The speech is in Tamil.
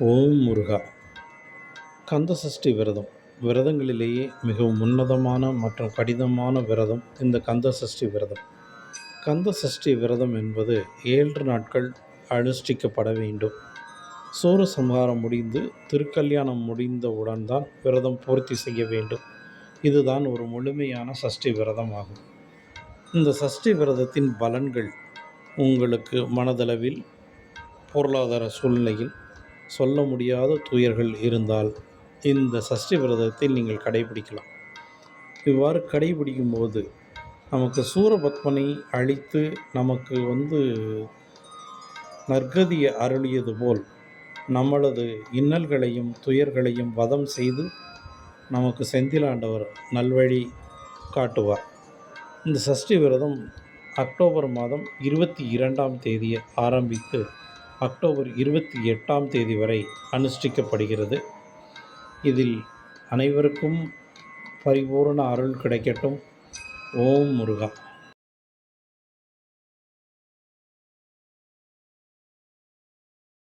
ஓம் முருகா. கந்த சஷ்டி விரதம். விரதங்களிலேயே மிகவும் உன்னதமான மற்றும் கடினமான விரதம் இந்த கந்த சஷ்டி விரதம். கந்த சஷ்டி விரதம் என்பது ஏழு நாட்கள் அனுஷ்டிக்கப்பட வேண்டும். சூரசம்ஹாரம் முடிந்து திருக்கல்யாணம் முடிந்தவுடன் தான் விரதம் பூர்த்தி செய்ய வேண்டும். இதுதான் ஒரு முழுமையான சஷ்டி விரதம் ஆகும் இந்த சஷ்டி விரதத்தின் பலன்கள் உங்களுக்கு மனதளவில் பொருளாதார சூழ்நிலையில் சொல்ல முடியாத துயர்கள் இருந்தால் இந்த சஷ்டி விரதத்தில் நீங்கள் கடைபிடிக்கலாம். இவ்வாறு கடைபிடிக்கும் போது நமக்கு சூரபத்மனை அழித்து நமக்கு வந்து நற்கதியை அருளியது போல் நம்மளது இன்னல்களையும் துயர்களையும் வதம் செய்து நமக்கு செந்திலாண்டவர் நல்வழி காட்டுவார். இந்த சஷ்டி விரதம் அக்டோபர் மாதம் இருபத்தி இரண்டாம் தேதியை ஆரம்பித்து அக்டோபர் இருபத்தி எட்டாம் தேதி வரை அனுஷ்டிக்கப்படுகிறது. இதில் அனைவருக்கும் பரிபூரண அருள் கிடைக்கட்டும். ஓம் முருகா.